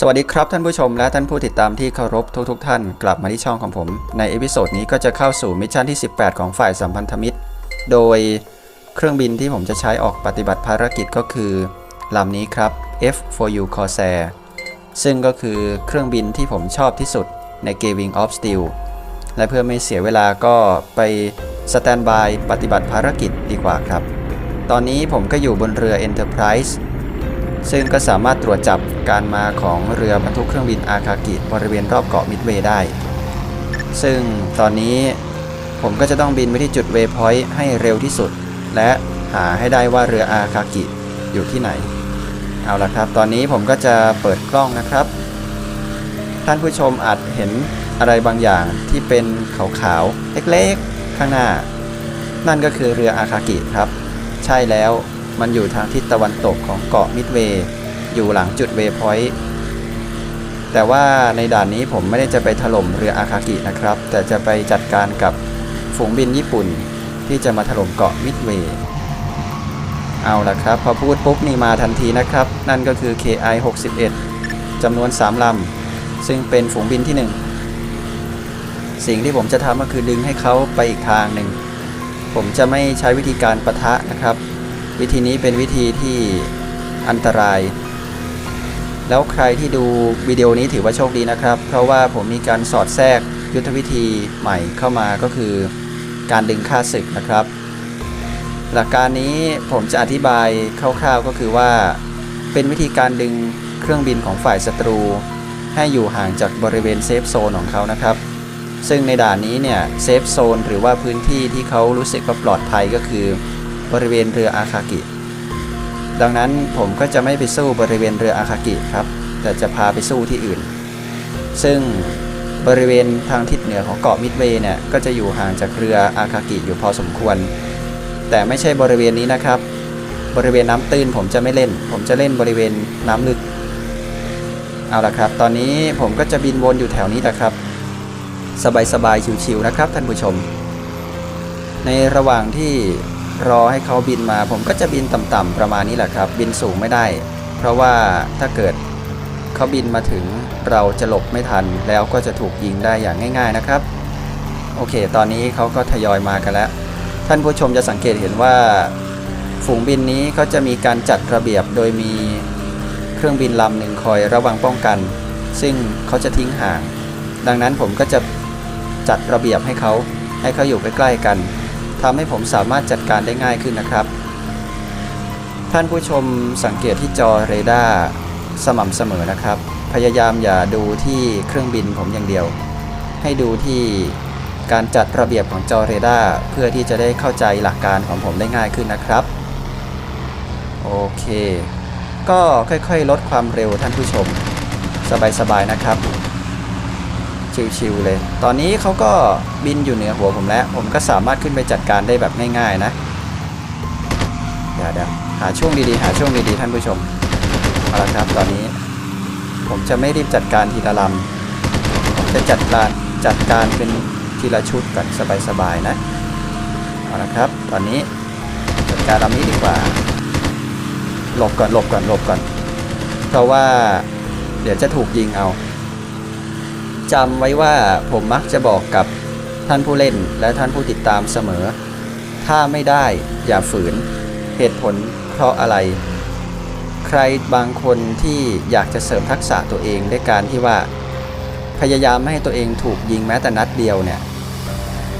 สวัสดีครับท่านผู้ชมและท่านผู้ติดตามที่เคารพทุกๆทท่านกลับมาที่ช่องของผม ในเอพิโซดนี้ก็จะเข้าสู่มิชชั่นที่ 18 ของฝ่ายสัมพันธมิตร โดยเครื่องบินที่ผมจะใช้ออกปฏิบัติภารกิจก็คือลำนี้ครับ F4U Corsair ซึ่งก็คือเครื่องบินที่ผมชอบที่สุดใน Gaving of Steel และเพื่อไม่เสียเวลาก็ไปสแตนบายปฏิบัติภารกิจดีกว่าครับ ตอนนี้ผมก็อยู่บนเรือ Enterprise ซึ่งก็สามารถตรวจจับการมาของเรือบรรทุกเครื่องบินอาคากิบริเวณรอบเกาะมิดเวย์ได้ ซึ่งตอนนี้ผมก็จะต้องบินไปที่จุดเวย์พอยต์ให้เร็วที่สุด และหาให้ได้ว่าเรืออาคากิอยู่ที่ไหน เอาละครับ ตอนนี้ผมก็จะเปิดกล้องนะครับ ท่านผู้ชมอาจเห็นอะไรบางอย่างที่เป็นขาวๆเล็กๆ ข้างหน้า นั่นก็คือเรืออาคากิครับ ใช่แล้ว มันอยู่ทางทิศตะวันตกของเกาะมิดเวย์อยู่หลังจุดเวย์พอยต์แต่ว่าในด่านนี้ผมไม่ได้จะไปถล่มเรืออาคากินะครับ แต่จะไปจัดการกับฝูงบินญี่ปุ่นที่จะมาถล่มเกาะมิดเวย์เอาละครับ พอพูดปุ๊บนี่มาทันทีนะครับ นั่นก็คือ KI 61จำนวน 3ลำ ซึ่งเป็นฝูงบินที่ 1 สิ่งที่ผมจะทำก็คือดึงให้เขาไปอีกทางหนึ่ง ผมจะไม่ใช้วิธีการประทะนะครับ วิธีนี้เป็นวิธีที่อันตราย แล้วใครที่ดูวิดีโอนี้ถือว่าโชคดีนะครับ เพราะว่าผมมีการสอดแทรกยุทธวิธีใหม่เข้ามาก็คือ การดึงค่าศึกนะครับ หลักการนี้ผมจะอธิบายคร่าวๆก็คือว่า เป็นวิธีการดึงเครื่องบินของฝ่ายศัตรู ให้อยู่ห่างจากบริเวณเซฟโซนของเขานะครับซึ่งในด่านนี้เนี่ยเซฟโซนหรือว่าพื้นที่ที่เขารู้สึกว่าปลอดภัยก็คือ บริเวณเรืออาคากิ ดังนั้นผมก็จะไม่ไปสู้บริเวณเรืออาคากิครับ แต่จะพาไปสู้ที่อื่น ซึ่งบริเวณทางทิศเหนือของเกาะมิดเวย์เนี่ยก็จะอยู่ห่างจากเรืออาคากิอยู่พอสมควร แต่ไม่ใช่บริเวณนี้นะครับ บริเวณน้ำตื้นผมจะไม่เล่น ผมจะเล่นบริเวณน้ำลึก เอาละครับ ตอนนี้ผมก็จะบินวนอยู่แถวนี้แหละครับ สบายๆชิวๆนะครับท่านผู้ชม ในระหว่างที่ รอให้เขาบินมา ผมก็จะบินต่ำๆประมาณนี้แหละครับ บินสูงไม่ได้ เพราะว่าถ้าเกิดเขาบินมาถึงเราจะหลบไม่ทัน แล้วก็จะถูกยิงได้อย่างง่าย ๆนะครับ โอเค ตอนนี้เขาก็ทยอยมากันแล้ว ท่านผู้ชมจะสังเกตเห็นว่า ฝูงบินนี้เขาจะมีการจัดระเบียบโดยมีเครื่องบินลำหนึ่งคอยระวังป้องกัน ซึ่งเขาจะทิ้งห่าง ดังนั้นผมก็จะจัดระเบียบให้เขาให้เขาอยู่ใกล้ๆกัน ทำให้ผมสามารถจัดการได้ง่ายขึ้นนะครับ ท่านผู้ชมสังเกตที่จอเรดาร์สม่ำเสมอนะครับ พยายามอย่าดูที่เครื่องบินผมอย่างเดียว ให้ดูที่การจัดระเบียบของจอเรดาร์เพื่อที่จะได้เข้าใจหลักการของผมได้ง่ายขึ้นนะครับ โอเค ก็ค่อยๆ ลดความเร็วท่านผู้ชม สบายๆนะครับ ชิวๆเลย ตอนนี้เขาก็บินอยู่เหนือหัวผมแล้ว ผมก็สามารถขึ้นไปจัดการได้แบบง่ายๆนะเดี๋ยวเดี๋ยวหาช่วงดีๆ หาช่วงดีๆท่านผู้ชมเอาละครับตอนนี้ ผมจะไม่รีบจัดการทีละลำผมจะจัดการจัดการเป็นทีละชุดก่อนสบายๆนะเอาละครับ ตอนนี้จัดการลำนี้ดีกว่า หลบก่อนหลบก่อนหลบก่อน เพราะว่าเดี๋ยวจะถูกยิงเอา จำไว้ว่าผมมักจะบอกกับท่านผู้เล่นและท่านผู้ติดตามเสมอ ถ้าไม่ได้อย่าฝืน เหตุผลเพราะอะไร ใครบางคนที่อยากจะเสริมทักษะตัวเองด้วยการที่ว่า พยายามไม่ให้ตัวเองถูกยิงแม้แต่นัดเดียวเนี่ย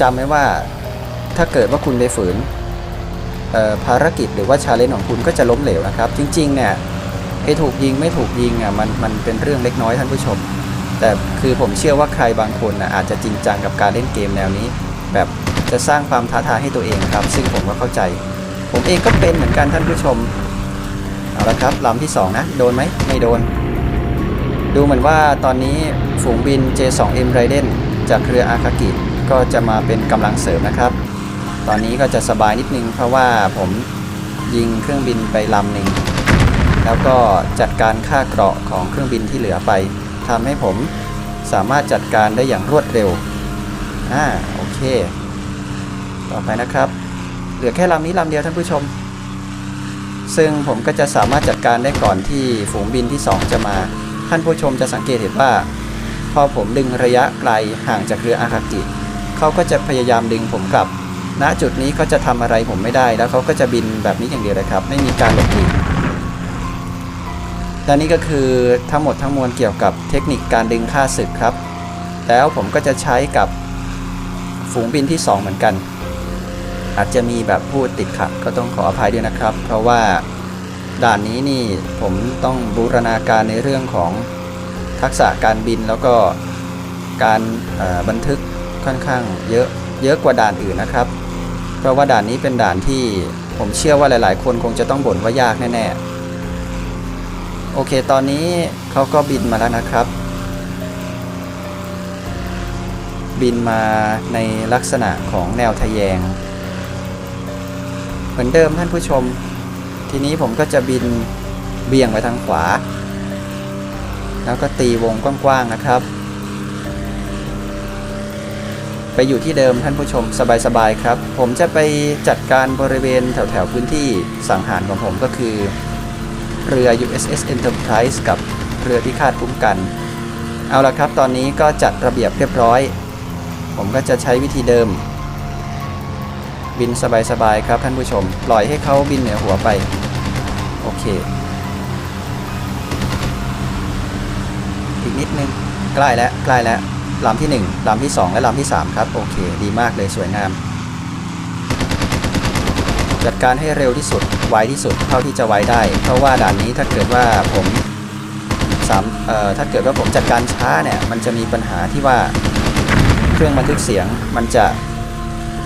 จำไว้ว่าถ้าเกิดว่าคุณไปฝืนภารกิจหรือว่าชาเลนจ์ของคุณก็จะล้มเหลวนะครับ จริงๆเนี่ยไอ้ถูกยิงไม่ถูกยิงอะมันมันเป็นเรื่องเล็กน้อยท่านผู้ชม แต่คือผมเชื่อว่าใครบางคนนะอาจจะจริงจังกับการเล่นเกมแนวนี้ แบบจะสร้างความท้าทายให้ตัวเองครับ ซึ่งผมก็เข้าใจ ผมเองก็เป็นเหมือนกันท่านผู้ชมเอาละครับลำที่สองนะ โดนไหมไม่โดน ดูเหมือนว่าตอนนี้ฝูงบิน J2M Raiden จากเครืออาคากิก็จะมาเป็นกำลังเสริมนะครับ ตอนนี้ก็จะสบายนิดนึง เพราะว่าผมยิงเครื่องบินไปลำหนึ่งแล้วก็จัดการค่าเกราะของเครื่องบินที่เหลือไป ทำให้ผมสามารถจัดการได้อย่างรวดเร็ว อ่า โอเค ต่อไปนะครับ เหลือแค่ลำนี้ลำเดียวท่านผู้ชม ซึ่งผมก็จะสามารถจัดการได้ก่อนที่ฝูงบินที่ 2 จะมา ท่านผู้ชมจะสังเกตเห็นว่า พอผมดึงระยะไกลห่างจากเรืออาคากิเขาก็จะพยายามดึงผมกลับ ณ จุดนี้เขาจะทำอะไรผมไม่ได้ แล้วเขาก็จะบินแบบนี้อย่างเดียวเลยครับ ไม่มีการหลบหลีก และนี่ก็คือทั้งหมดทั้งมวลเกี่ยวกับเทคนิคการดึงค่าศึกครับ แล้วผมก็จะใช้กับฝูงบินที่ 2 เหมือนกัน อาจจะมีแบบพูดติดขัดก็ต้องขออภัยด้วยนะครับ เพราะว่าด่านนี้นี่ผมต้องบูรณาการในเรื่องของทักษะการบินแล้วก็การบันทึกค่อนข้างเยอะเยอะกว่าด่านอื่นนะครับ เพราะว่าด่านนี้เป็นด่านที่ผมเชื่อว่าหลาย ๆ คนคงจะต้องบ่นว่ายากแน่ ๆ โอเค ตอนนี้เขาก็บินมาแล้วนะครับ บินมาในลักษณะของแนวทะแยง เหมือนเดิมท่านผู้ชม ทีนี้ผมก็จะบินเบี่ยงไปทางขวา แล้วก็ตีวงกว้างๆนะครับ ไปอยู่ที่เดิมท่านผู้ชมสบายๆครับ ผมจะไปจัดการบริเวณแถวๆพื้นที่สังหารของผมก็คือ เรือ USS Enterprise กับเรือพิฆาตคุ้มกัน เอาละครับ ตอนนี้ก็จัดระเบียบเรียบร้อย ผมก็จะใช้วิธีเดิม บินสบายๆครับท่านผู้ชม ปล่อยให้เขาบินเหนือหัวไป โอเค อีกนิดนึง ใกล้แล้วใกล้แล้วลำที่ 1ลำที่ 2 และลำที่ 3 ครับ โอเค ดีมากเลยสวยงาม จัดการให้เร็วที่สุด ไวที่สุดเท่าที่จะไวได้ เพราะว่าด่านนี้ถ้าเกิดว่าผมสามเอ่อถ้าเกิดว่าผมจัดการช้าเนี่ย มันจะมีปัญหาที่ว่าเครื่องบันทึกเสียงมันจะ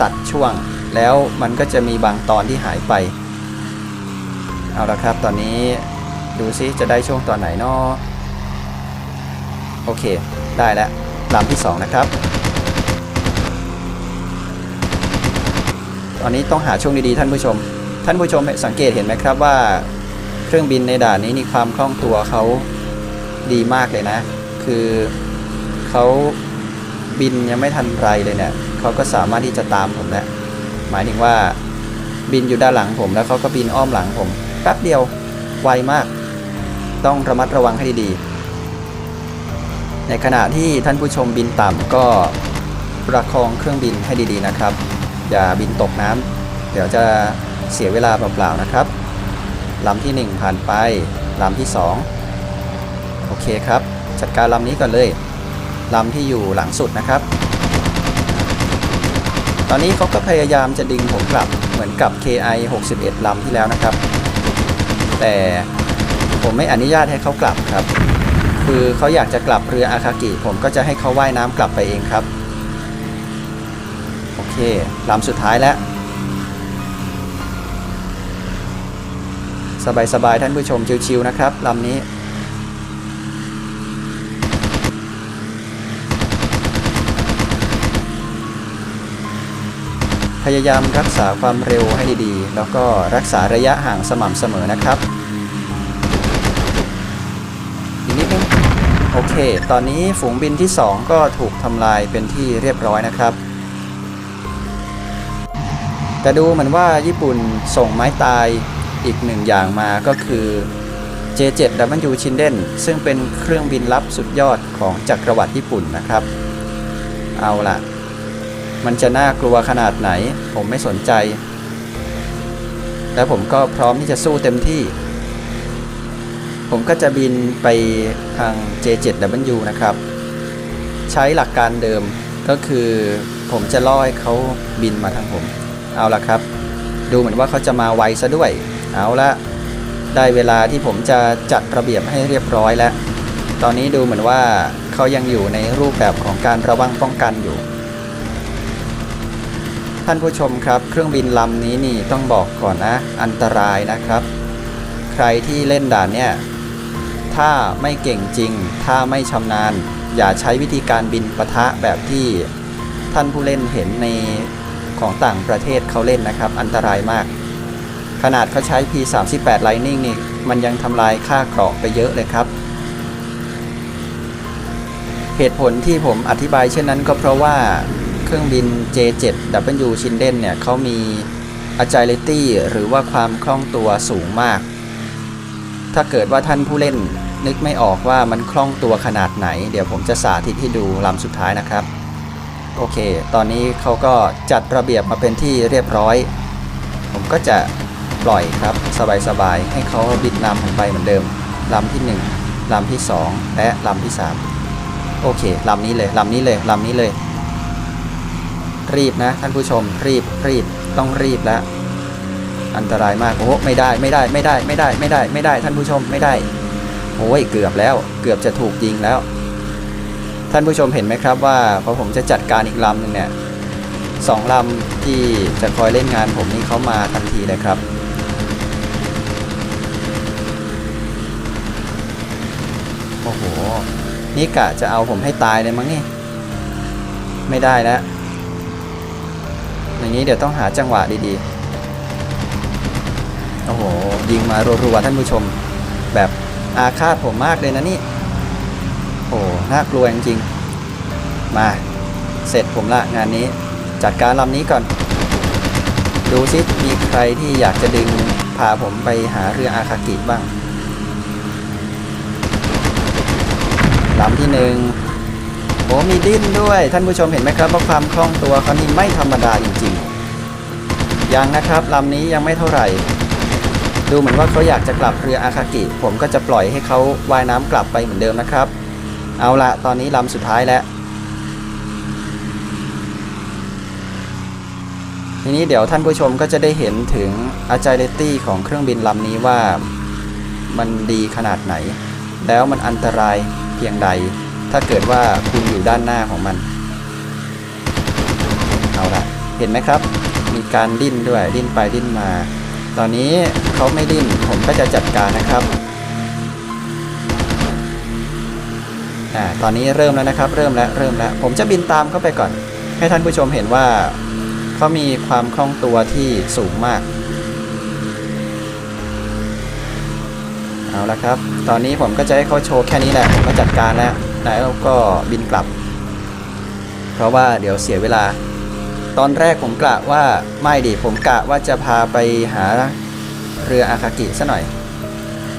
ตัดช่วง แล้วมันก็จะมีบางตอนที่หายไป เอาละครับ ตอนนี้ดูซิจะได้ช่วงตอนไหนเนาะโอเค ได้แล้วลำที่ 2 นะครับ ตอนนี้ต้องหาช่วงดีๆท่านผู้ชม ท่านผู้ชมสังเกตเห็นไหมครับว่า เครื่องบินในด่านนี้นี่ความคล่องตัวเขาดีมากเลยนะ คือเขาบินยังไม่ทันไรเลยเนี่ยเขาก็สามารถที่จะตามผมแล้วหมายถึงว่าบินอยู่ด้านหลังผมแล้วเขาก็บินอ้อมหลังผมแป๊บเดียวไวมาก ต้องระมัดระวังให้ดีๆในขณะที่ท่านผู้ชมบินต่ำก็ประคองเครื่องบินให้ดีๆนะครับ อย่าบินตกน้ำเดี๋ยวจะเสียเวลาเปล่าๆนะครับลำที่ 1 ผ่านไปลำที่ 2 โอเคครับ จัดการลำนี้ก่อนเลยลำที่อยู่หลังสุดนะครับ ตอนนี้เขาก็พยายามจะดึงผมกลับเหมือนกับ KI 61ลำที่แล้วนะครับ แต่ผมไม่อนุญาตให้เขากลับครับ คือเขาอยากจะกลับเรืออาคากิ ผมก็จะให้เขาว่ายน้ำกลับไปเองครับ โอเคลำสุดท้ายแล้ว สบายๆท่านผู้ชมชิวๆนะครับลำนี้พยายามรักษาความเร็วให้ดีๆ แล้วก็รักษาระยะห่างสม่ำเสมอนะครับ อีกนิดนึง โอเค ตอนนี้ฝูงบินที่ 2 ก็ถูกทำลายเป็นที่เรียบร้อยนะครับ แต่ดูเหมือนว่าญี่ปุ่นส่งไม้ตายอีกหนึ่งอย่างมาก็คือ J7W Chinden ซึ่งเป็นเครื่องบินลับสุดยอดของจักรวรรดิญี่ปุ่นนะครับ เอาล่ะ มันจะน่ากลัวขนาดไหน ผมไม่สนใจ และผมก็พร้อมที่จะสู้เต็มที่ ผมก็จะบินไปทาง J7W นะครับ ใช้หลักการเดิมก็คือผมจะล่อให้เขาบินมาทางผม เอาละครับ ดูเหมือนว่าเขาจะมาไวซะด้วย เอาละได้เวลาที่ผมจะจัดระเบียบให้เรียบร้อยแล้ว ตอนนี้ดูเหมือนว่าเขายังอยู่ในรูปแบบของการระวังป้องกันอยู่ ท่านผู้ชมครับ เครื่องบินลำนี้นี่ต้องบอกก่อนนะ อันตรายนะครับ ใครที่เล่นด่านเนี่ย ถ้าไม่เก่งจริง ถ้าไม่ชำนาญ อย่าใช้วิธีการบินปะทะแบบที่ท่านผู้เล่นเห็นใน ของต่างประเทศเขาเล่นนะครับ อันตรายมาก ขนาดเขาใช้ P38 Lightning นี่มันยังทำลายค่าเกราะไปเยอะเลยครับ เหตุผลที่ผมอธิบายเช่นนั้นก็เพราะว่าเครื่องบิน J7W Chinden เนี่ยเขามี agility หรือว่าความคล่องตัวสูงมาก ถ้าเกิดว่าท่านผู้เล่นนึกไม่ออกว่ามันคล่องตัวขนาดไหน เดี๋ยวผมจะสาธิตให้ดูลำสุดท้ายนะครับ โอเค ตอนนี้เขาก็จัดระเบียบมาเป็นที่เรียบร้อย ผมก็จะปล่อยครับสบายๆให้เขาบิดนำผมไปเหมือนเดิมลำที่ 1ลำที่ 2 และลำที่ 3 โอเคลำนี้เลยลำนี้เลยลำนี้เลย รีบนะท่านผู้ชมรีบรีบต้องรีบแล้วอันตรายมากโอ้ไม่ได้ไม่ได้ไม่ได้ไม่ได้ไม่ได้ไม่ได้ท่านผู้ชมไม่ได้โอ้ยเกือบแล้ว เกือบจะถูกยิงแล้ว ท่านผู้ชมเห็นไหมครับว่าพอผมจะจัดการอีกลำหนึ่งเนี่ยสองลำที่จะคอยเล่นงานผมนี่เขามาทันทีเลยครับ โอ้โห นี่กะจะเอาผมให้ตายเลยมั้งนี่ ไม่ได้แล้วอย่างนี้เดี๋ยวต้องหาจังหวะดีๆ โอ้โห ยิงมารัวๆท่านผู้ชม แบบอาฆาตผมมากเลยนะนี่ โอ้น่ากลัวจริงๆ มาเสร็จผมละงานนี้ จัดการลำนี้ก่อน ดูซิมีใครที่อยากจะดึงพาผมไปหาเรืออาคากิบ้างลำที่หนึ่งโอ้มีดิ้นด้วย ท่านผู้ชมเห็นไหมครับว่าความคล่องตัวเขานี่ไม่ธรรมดาจริงๆ ยังนะครับลำนี้ยังไม่เท่าไหร่ ดูเหมือนว่าเขาอยากจะกลับเรืออาคากิ ผมก็จะปล่อยให้เขาว่ายน้ำกลับไปเหมือนเดิมนะครับ เอาละตอนนี้ลำสุดท้ายแล้ว ทีนี้เดี๋ยวท่านผู้ชมก็จะได้เห็นถึง agility ของเครื่องบินลำนี้ว่ามันดีขนาดไหน แล้วมันอันตรายเพียงใด ถ้าเกิดว่าคุณอยู่ด้านหน้าของมัน เอาละเห็นไหมครับ มีการดิ้นด้วยดิ้นไปดิ้นมา ตอนนี้เขาไม่ดิ้นผมก็จะจัดการนะครับ อ่าตอนนี้เริ่มแล้วนะครับ เริ่มแล้วเริ่มแล้วผมจะบินตามเข้าไปก่อน ให้ท่านผู้ชมเห็นว่าเขามีความคล่องตัวที่สูงมาก เอาละครับ ตอนนี้ผมก็จะให้เขาโชว์แค่นี้แหละผมก็จัดการแล้วแล้วก็บินกลับ เพราะว่าเดี๋ยวเสียเวลา ตอนแรกผมกะว่าไม่ดิผมกะว่าจะพาไปหาเรืออาคากิซะหน่อย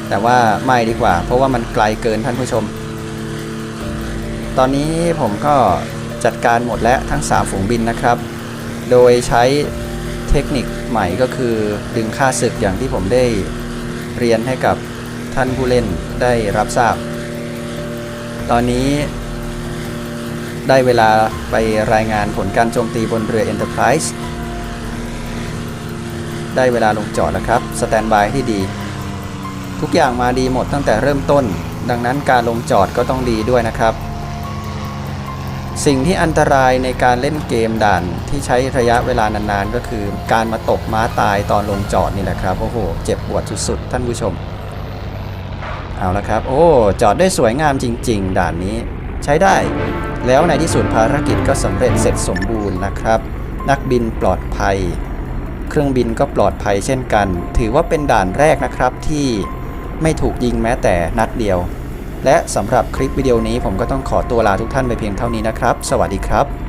แต่ว่าไม่ดีกว่า เพราะว่ามันไกลเกินท่านผู้ชม ตอนนี้ผมก็จัดการหมดแล้วทั้ง 3 ฝูงบินนะครับ โดยใช้เทคนิคใหม่ก็คือดึงค่าศึกอย่างที่ผมได้เรียนให้กับท่านผู้เล่นได้รับทราบ ตอนนี้ได้เวลาไปรายงานผลการโจมตีบนเรือ Enterprise ได้เวลาลงจอดแล้วครับ สแตนบายที่ดี ทุกอย่างมาดีหมดตั้งแต่เริ่มต้น ดังนั้นการลงจอดก็ต้องดีด้วยนะครับ สิ่งที่อันตรายในการเล่นเกมด่านที่ใช้ระยะเวลานานๆ ก็คือการมาตกม้าตายตอนลงจอดนี่แหละครับโอ้โหเจ็บปวดสุดๆท่านผู้ชม เอาละครับ โอ้จอดได้สวยงามจริง ๆ ด่านนี้ใช้ได้ แล้วในที่สุดภารกิจก็สำเร็จเสร็จสมบูรณ์นะครับ นักบินปลอดภัย เครื่องบินก็ปลอดภัยเช่นกัน ถือว่าเป็นด่านแรกนะครับที่ไม่ถูกยิงแม้แต่นัดเดียว และสำหรับคลิปวิดีโอนี้ผมก็ต้องขอตัวลาทุกท่านไปเพียงเท่านี้นะครับ สวัสดีครับ